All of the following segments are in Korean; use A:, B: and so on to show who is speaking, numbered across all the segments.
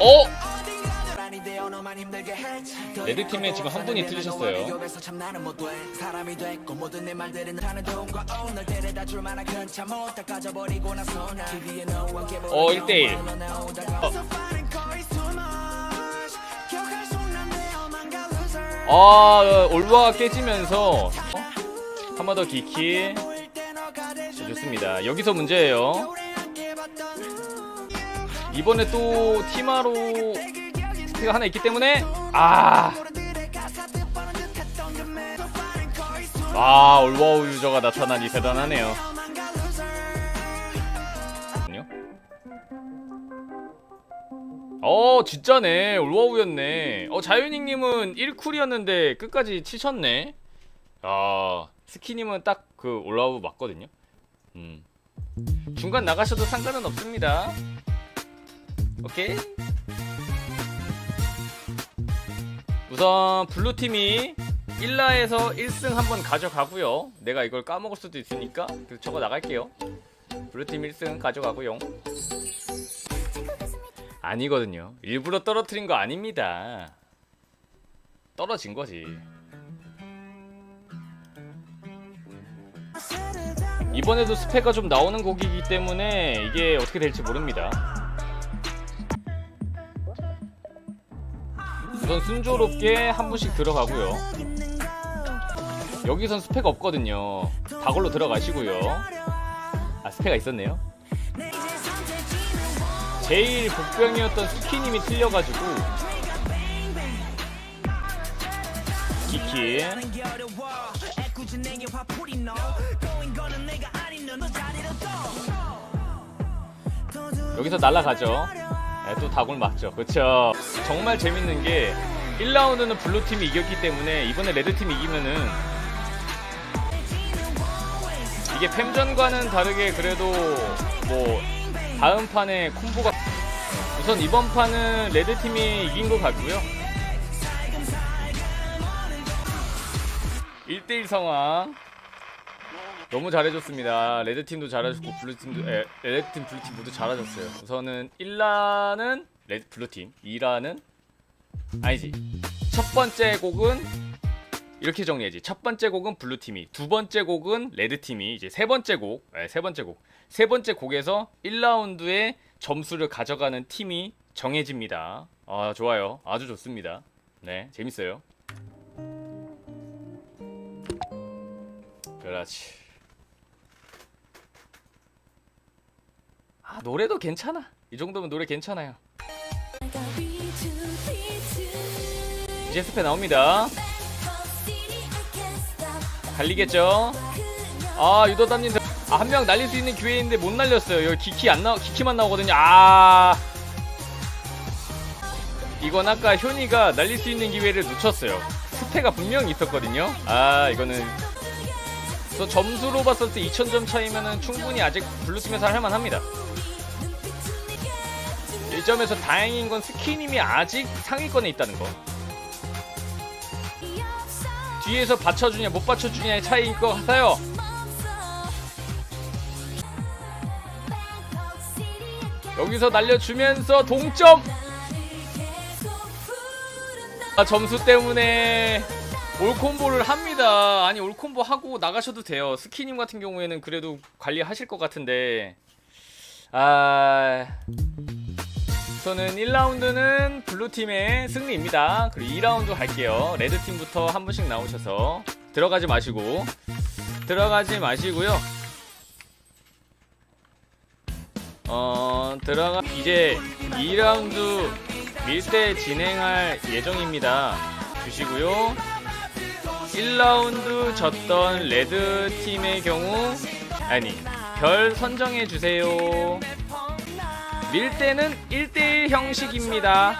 A: 어? 레드팀에 지금 한 분이 틀리셨어요. 어 1대1 아 올바가 깨지면서 한번더 기키 좋습니다 여기서 문제예요 이번에 또 티마로 스피가 하나 있기 때문에 아 아, 올바우 유저가 나타나니 대단하네요. 어, 진짜네. 올바우였네. 어, 자유닉님은 1쿨이었는데 끝까지 치셨네. 아, 스키님은 딱 그 올라우 맞거든요. 음. 중간 나가셔도 상관은 없습니다. 오케이. 우선 블루팀이 1라에서 1승 한번 가져가고요. 내가 이걸 까먹을 수도 있으니까 그래서 적어 나갈게요. 블루팀 1승 가져가고요. 아니거든요. 일부러 떨어뜨린 거 아닙니다. 떨어진 거지. 이번에도 스펙가 좀 나오는 곡이기 때문에 이게 어떻게 될지 모릅니다. 우선 순조롭게 한 분씩 들어가고요. 여기선 스펙 없거든요. 다 걸로 들어가시고요. 아 스펙가 있었네요. 제일 복병이었던 스키님이 틀려가지고 키키 여기서 날아가죠. 네, 또 다굴 맞죠. 그쵸. 정말 재밌는 게 1라운드는 블루팀이 이겼기 때문에 이번에 레드팀이 이기면은 이게 팸전과는 다르게 그래도 뭐 다음 판에 콤보가 우선 이번 판은 레드팀이 이긴 것 같고요. 1대1 상황 너무 잘해줬습니다. 레드팀도 잘해줬고 블루팀도 에, 레드팀 블루팀 모두 잘해줬어요. 우선은 1라는 레드 블루팀, 2라는 아니지. 첫 번째 곡은 이렇게 정리해야지. 첫 번째 곡은 블루팀이, 두 번째 곡은 레드팀이, 이제 세 번째 곡, 네, 세 번째 곡. 세 번째 곡에서 1라운드에 점수를 가져가는 팀이 정해집니다. 아, 좋아요. 아주 좋습니다. 네, 재밌어요. 그렇지. 아, 노래도 괜찮아. 이 정도면 노래 괜찮아요. 이제 스페 나옵니다. 달리겠죠? 아, 유도담님, 아, 한 명 날릴 수 있는 기회인데 못 날렸어요. 여기 기키 안 나, 기키만 나오거든요. 아. 이건 아까 효니가 날릴 수 있는 기회를 놓쳤어요. 스페가 분명히 있었거든요. 아, 이거는. 저 점수로 봤을 때 2000점 차이면은 충분히 아직 블루팀에서 할 만합니다. 1점에서 다행인 건 스키님이 아직 상위권에 있다는 거. 뒤에서 받쳐주냐 못 받쳐주냐의 차이일 것 같아요. 여기서 날려주면서 동점. 아, 점수 때문에 올콤보를 합니다. 아니 올콤보 하고 나가셔도 돼요. 스키님 같은 경우에는 그래도 관리하실 것 같은데. 아. 우선은 1라운드는 블루팀의 승리입니다. 그리고 2라운드 갈게요. 레드팀부터 한 분씩 나오셔서 들어가지 마시고 들어가지 마시고요. 어, 들어가 이제 2라운드 밀대 진행할 예정입니다. 주시고요. 1라운드 졌던 레드팀의 경우 아니 별 선정해 주세요. 밀대는 1대1 형식입니다.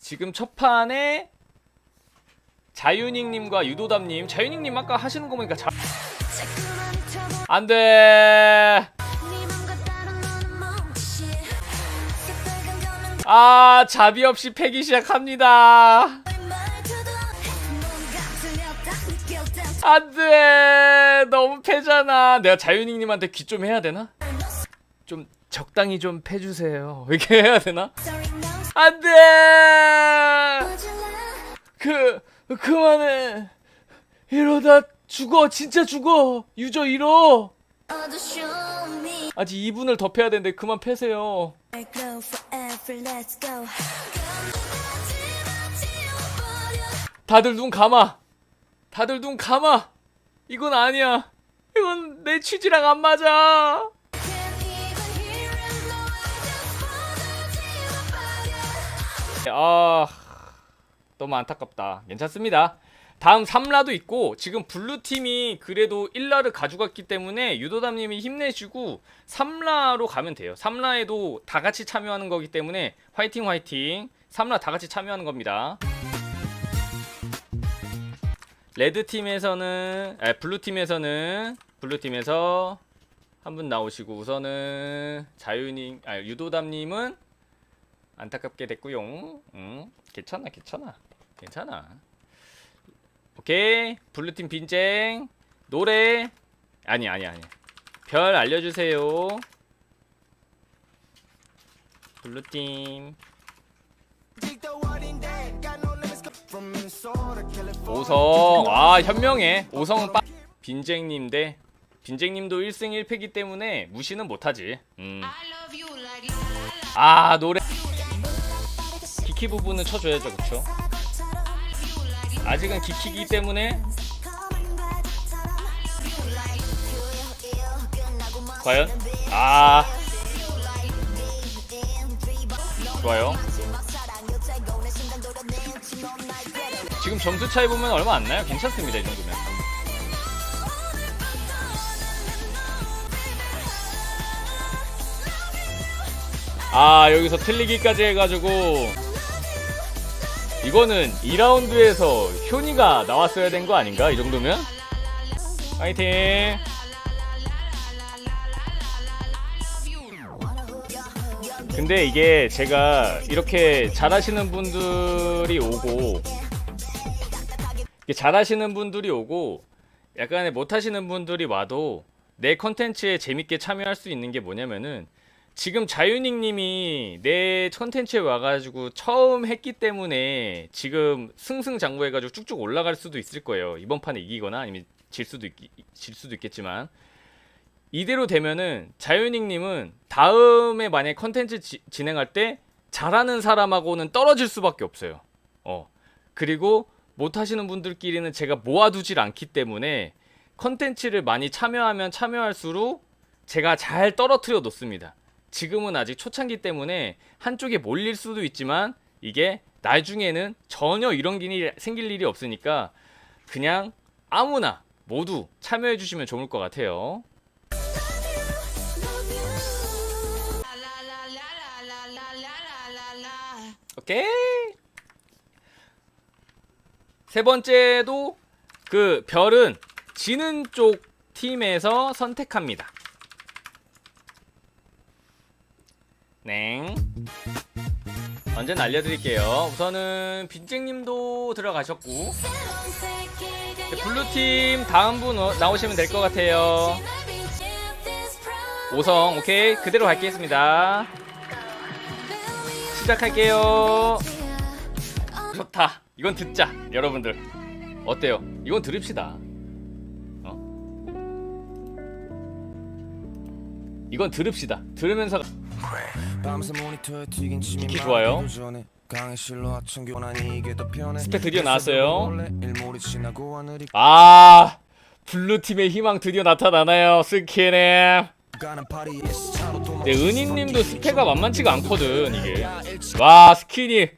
A: 지금 첫 판에 자유닉님과 유도담님, 자유닉님 아까 하시는 거 보니까 자... 안 돼. 아 자비 없이 패기 시작합니다 안돼. 너무 패잖아. 내가 자유닝님한테 귀 좀 해야 되나? 좀 적당히 좀 패주세요. 이렇게 해야 되나? 안돼! 그 그만해. 이러다 죽어. 진짜 죽어. 유저 잃어. 아직 2분을 더 패야 되는데 그만 패세요. 다들 눈 감아 다들 눈 감아. 이건 아니야. 이건 내 취지랑 안 맞아. 아 너무 안타깝다. 괜찮습니다. 다음 3라도 있고 지금 블루팀이 그래도 1라를 가져갔기 때문에 유도담님이 힘내시고 3라로 가면 돼요. 3라에도 다 같이 참여하는 거기 때문에 화이팅 화이팅. 3라 다 같이 참여하는 겁니다 레드팀에서는 아 블루팀에서는 블루팀에서 한 분 나오시고 우선은 자유님 아 유도담님은 안타깝게 됐고요. 응 괜찮아 괜찮아 괜찮아. 오케이. 블루팀 빈쟁. 노래. 아니 아니 아니. 별 알려주세요. 블루팀 오성. 아 현명해. 오성은 빠 빈쟁님 대 빈쟁님도 1승 1패기 때문에 무시는 못하지. 음. 아 노래. 키키 부분은 쳐줘야죠 그쵸? 아직은 키키기 때문에 과연? 아. 좋아요 지금 점수 차이 보면 얼마 안 나요 괜찮습니다 이 정도면 아 여기서 틀리기까지 해가지고 이거는 2라운드에서 효니가 나왔어야 된 거 아닌가? 이 정도면? 파이팅! 근데 이게 제가 이렇게 잘하시는 분들이 오고 잘하시는 분들이 오고 약간의 못하시는 분들이 와도 내 컨텐츠에 재밌게 참여할 수 있는 게 뭐냐면은 지금 자유닉님이 내 컨텐츠에 와가지고 처음 했기 때문에 지금 승승장구해가지고 쭉쭉 올라갈 수도 있을 거예요. 이번 판에 이기거나 아니면 질 수도 있, 질 수도 있겠지만 이대로 되면은 자유닉님은 다음에 만약 에 컨텐츠 지- 진행할 때 잘하는 사람하고는 떨어질 수밖에 없어요. 어 그리고 못하시는 분들끼리는 제가 모아두질 않기 때문에 컨텐츠를 많이 참여하면 참여할수록 제가 잘 떨어뜨려 놓습니다. 지금은 아직 초창기 때문에 한쪽에 몰릴 수도 있지만 이게 나중에는 전혀 이런 일이 생길 일이 없으니까 그냥 아무나 모두 참여해 주시면 좋을 것 같아요. 오케이. 세 번째도 그 별은 지는 쪽 팀에서 선택합니다. 네. 언제나 알려드릴게요. 우선은 빈쟁님도 들어가셨고 네, 블루팀 다음 분 어- 나오시면 될 것 같아요. 오성 오케이 그대로 갈겠습니다. 시작할게요. 좋다. 이건 듣자 여러분들 어때요? 이건 들읍시다. 어? 이건 들읍시다. 들으면서
B: 키키 좋아요. 스펙 드디어 나왔어요.
A: 아 블루팀의 희망 드디어 나타나나요 스키님 네, 은희님도 스페가 만만치가 않거든 이게. 와 스키니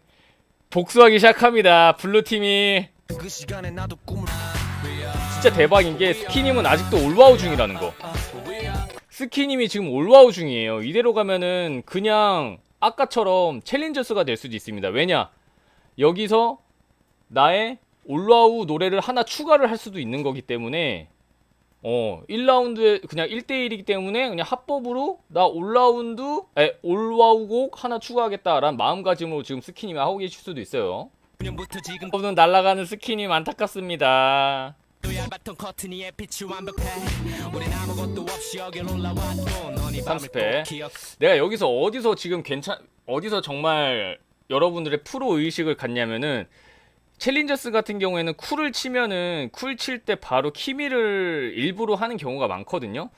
A: 복수하기 시작합니다 블루팀이. 진짜 대박인 게 스키님은 아직도 올와우 중이라는 거. 스키님이 지금 올와우 중이에요. 이대로 가면은 그냥 아까처럼 챌린저스가 될 수도 있습니다. 왜냐? 여기서 나의 올라우 노래를 하나 추가를 할 수도 있는 거기 때문에 어 1라운드에 그냥 1대1이기 때문에 그냥 합법으로 나 올라운드 에 올와우곡 하나 추가하겠다라는 마음가짐으로 지금 스키님이 하고 계실 수도 있어요.
C: 년부터 지금
A: 여러분 날아가는 스키님 안타깝습니다.
C: 또 얇았던 커튼이에 빛이 완벽해. 우린 아무것도 없이 여길 올라왔고 넌이 밤을
A: 30회.
C: 꼭 기억
A: 내가 여기서 어디서 지금 괜찮 어디서 정말 여러분들의 프로 의식을 갖냐면은 챌린저스 같은 경우에는 쿨을 치면은 쿨 칠 때 바로 키미를 일부러 하는 경우가 많거든요.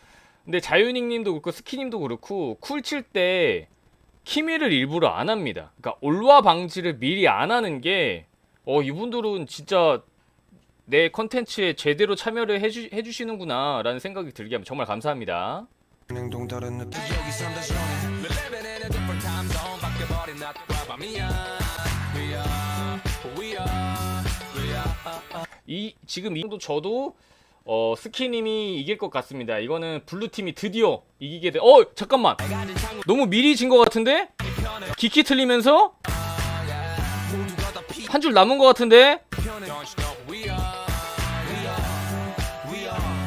A: 근데 자유닉 님도 그렇고 스키 님도 그렇고 쿨 칠 때 키미를 일부러 안 합니다. 그러니까 올와 방지를 미리 안 하는 게 어, 이분들은 진짜 내 컨텐츠에 제대로 참여를 해주, 해주시는구나 라는 생각이 들게 하면 정말 감사합니다.
C: 이
A: 지금 이 정도 저도 어 스키님이 이길 것 같습니다. 이거는 블루 팀이 드디어 이기게 돼. 어 잠깐만. 너무 미리 진 것 같은데? 기키 틀리면서 한 줄 남은 것 같은데?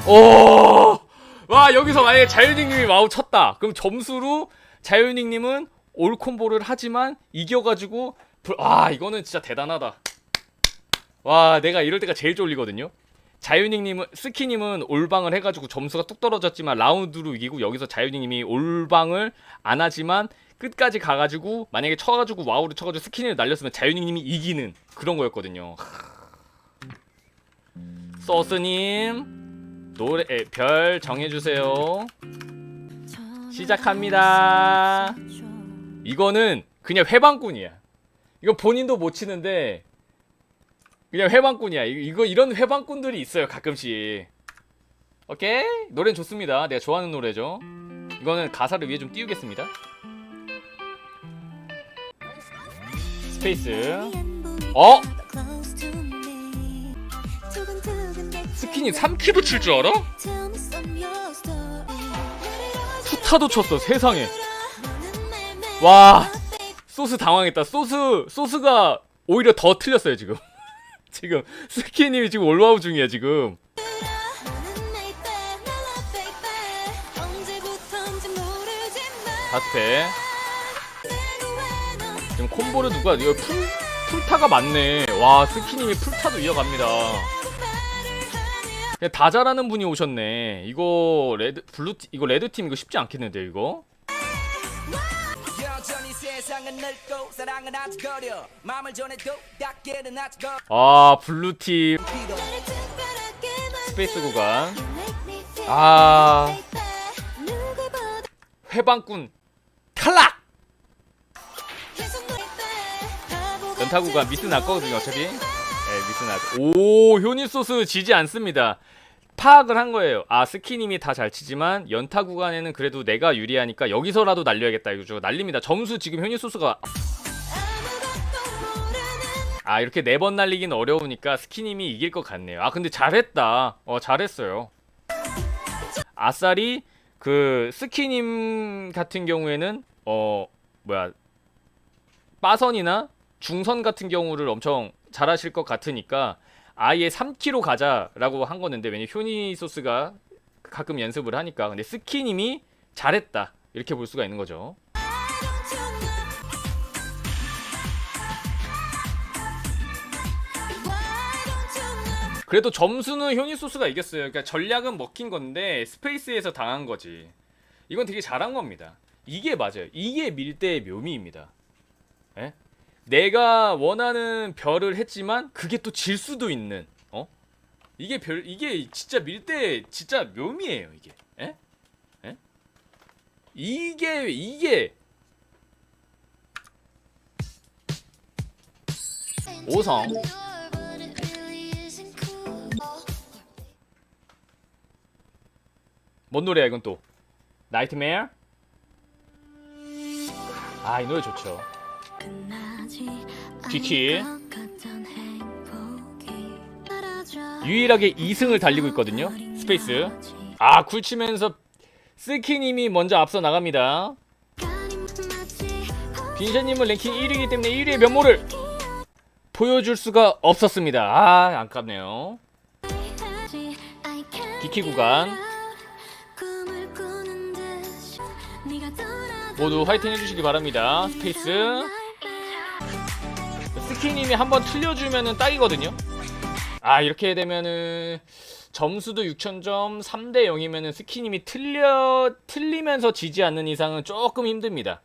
A: 오. 와 여기서 만약에 자유닉님이 와우 쳤다. 그럼 점수로 자유닉님은 올 콤보를 하지만 이겨가지고 불- 와 이거는 진짜 대단하다. 와 내가 이럴 때가 제일 쫄리거든요. 자유닉님은 스키님은 올방을 해가지고 점수가 뚝 떨어졌지만 라운드로 이기고 여기서 자유닉님이 올방을 안 하지만 끝까지 가가지고 만약에 쳐가지고 와우를 쳐가지고 스키님을 날렸으면 자유닉님이 이기는 그런 거였거든요. 소스님 노래 에, 별 정해주세요. 시작합니다. 이거는 그냥 회방꾼이야. 이거 본인도 못 치는데 그냥 회방꾼이야. 이- 이거 이런 회방꾼들이 있어요 가끔씩. 오케이 노래는 좋습니다. 내가 좋아하는 노래죠. 이거는 가사를 위해 좀 띄우겠습니다. 스페이스. 어? 스킨이 3키도 칠 줄 알아? 푸타도 쳤어 세상에. 와 소스 당황했다. 소스 소스가 오히려 더 틀렸어요 지금. 지금 스키님이 지금 올라오 중이야 지금. 회. 지금 콤보를 누가 이거 풀 풀타가 많네. 와 스키님이 풀타도 이어갑니다. 다 잘하는 분이 오셨네. 이거 레드 블루 팀 이거 레드 팀 이거 쉽지 않겠는데 이거?
C: 아
A: 블루 팀 스페이스 구간. 아 회방꾼 탈락. 연타 구간 미스 났거든요 어차피. 예 미스 났. 오 효니 소스 지지 않습니다. 파악을 한 거예요. 아 스키님이 다 잘 치지만 연타 구간에는 그래도 내가 유리하니까 여기서라도 날려야겠다 이거죠. 날립니다. 점수 지금 효니 소스가 아 이렇게 네 번 날리긴 어려우니까 스키님이 이길 것 같네요. 아 근데 잘했다. 어 잘했어요. 아싸리 그 스키님 같은 경우에는 어 뭐야 빠선이나 중선 같은 경우를 엄청 잘하실 것 같으니까 아예 3키로 가자라고 한 거는데 왜냐 효니 소스가 가끔 연습을 하니까 근데 스키님이 잘했다 이렇게 볼 수가 있는 거죠. 그래도 점수는 효니 소스가 이겼어요. 그러니까 전략은 먹힌 건데 스페이스에서 당한 거지. 이건 되게 잘한 겁니다. 이게 맞아요. 이게 밀대의 묘미입니다. 예? 내가 원하는 별을 했지만 그게 또 질 수도 있는 어? 이게 별 이게 진짜 밀대 진짜 묘미예요, 이게. 예? 예? 이게 이게 오성. 뭔 노래야 이건 또? 나이트메어? 아, 이 노래 좋죠.
D: 키키
A: 유일하게 2승을 달리고 있거든요. 스페이스. 아, 굴 치면서 스키님이 먼저 앞서 나갑니다. 빈샤님은 랭킹 1위이기 때문에 1위의 면모를 보여줄 수가 없었습니다. 아, 아깝네요. 기키 구간 모두 화이팅 해주시기 바랍니다. 스페이스. 스키님이 한번 틀려주면은 딱이거든요. 아 이렇게 되면은 점수도 6,000점 3대 0이면은 스키님이 틀려 틀리면서 지지 않는 이상은 조금 힘듭니다.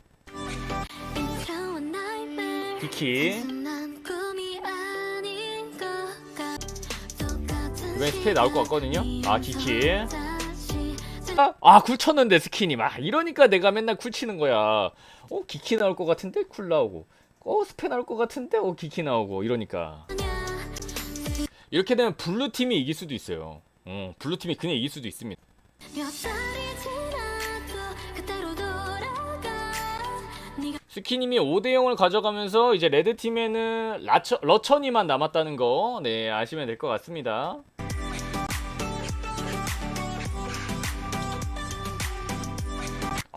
E: 비키
A: 이번에 스페이 나올 것 같거든요. 아 기키. 아 쿨 쳤는데 스키님. 아 이러니까 내가 맨날 쿨 치는 거야. 어 기키 나올 것 같은데 쿨 나오고. 어 스페 나올 것 같은데 어 기키 나오고 이러니까. 이렇게 되면 블루 팀이 이길 수도 있어요. 어, 블루 팀이 그냥 이길 수도 있습니다. 스키님이 5대 0을 가져가면서 이제 레드 팀에는 라처, 러천이만 남았다는 거, 네 아시면 될 것 같습니다.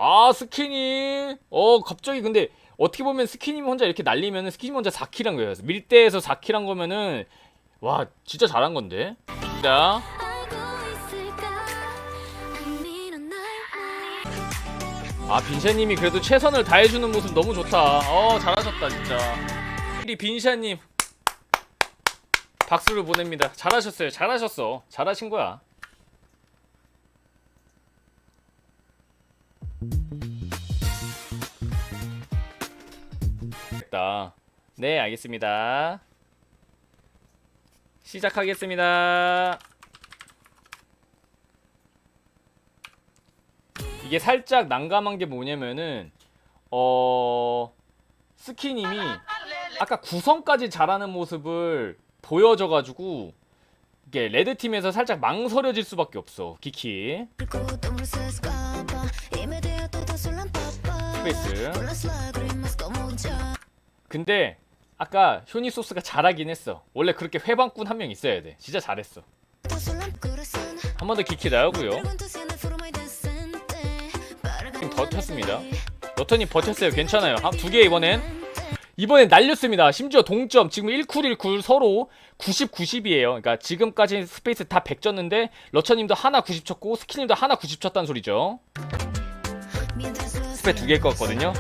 A: 아 스키님, 어 갑자기 근데 어떻게 보면 스키님 혼자 이렇게 날리면은 스키님 혼자 4킬 한 거예요. 밀대에서 4킬 한 거면은 와 진짜 잘한 건데. 자. 아 빈샤님이 그래도 최선을 다해주는 모습 너무 좋다. 어 잘하셨다 진짜. 우리 빈샤님 박수를 보냅니다. 잘하셨어요. 잘하셨어. 잘하신 거야. 됐다. 네 알겠습니다. 시작하겠습니다. 이게 살짝 난감한 게 뭐냐면은 어 스키님이 아까 구성까지 잘하는 모습을 보여줘가지고 이게 레드 팀에서 살짝 망설여질 수밖에 없어 키키 스페이스 근데 아까 효니소스가 잘하긴 했어 원래 그렇게 회방꾼 한 명 있어야 돼 진짜 잘했어 한 번더 키키 나오고요 버텼습니다. 너턴이 버텼어요. 괜찮아요. 두개 이번엔. 이번엔 날렸습니다. 심지어 동점. 지금 1쿨 1쿨 서로 90 90이에요. 그러니까 지금까지 스페이스 다 100 졌는데 러처님도 하나 90 쳤고 스키님도 하나 90 쳤다는 소리죠. 스페 두 개일 것 같거든요.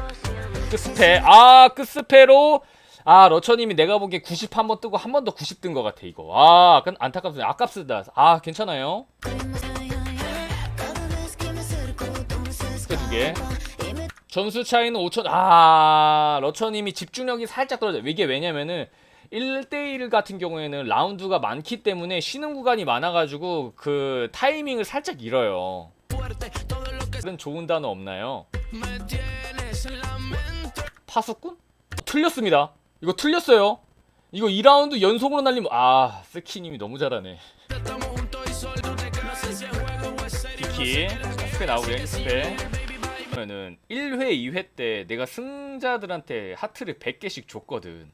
A: 끝스페. 아 끝스페로 아 러처님이 내가 보기에 90 한 번 뜨고 한 번 더 90 뜬 것 같아 이거. 아 약간 안타깝습니다. 아깝습니다. 아 괜찮아요. 두 개. 점수 차이는 5천 아 러처님이 집중력이 살짝 떨어져요 이게 왜냐면은 1대1 같은 경우에는 라운드가 많기 때문에 쉬는 구간이 많아가지고 그 타이밍을 살짝 잃어요 다른 좋은 단어 없나요? 파수꾼? 틀렸습니다 이거 틀렸어요 이거 2라운드 연속으로 날리면 아 스키님이 너무 잘하네 키키 스페 나오게 스페 그러면은 1회, 2회 때 내가 승자들한테 하트를 100개씩 줬거든.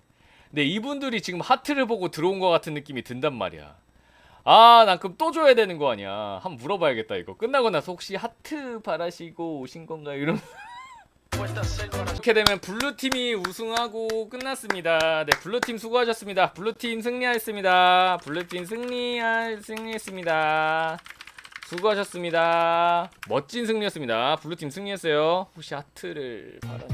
A: 근데 이분들이 지금 하트를 보고 들어온 것 같은 느낌이 든단 말이야. 아, 난 그럼 또 줘야 되는 거 아니야. 한번 물어봐야겠다, 이거. 끝나고 나서 혹시 하트 바라시고 오신 건가요? 이러면. 이렇게 되면 블루팀이 우승하고 끝났습니다. 네, 블루팀 수고하셨습니다. 블루팀 승리하였습니다. 블루팀 승리할, 승리했습니다. 수고하셨습니다. 멋진 승리였습니다. 블루팀 승리했어요. 혹시 하트를 바라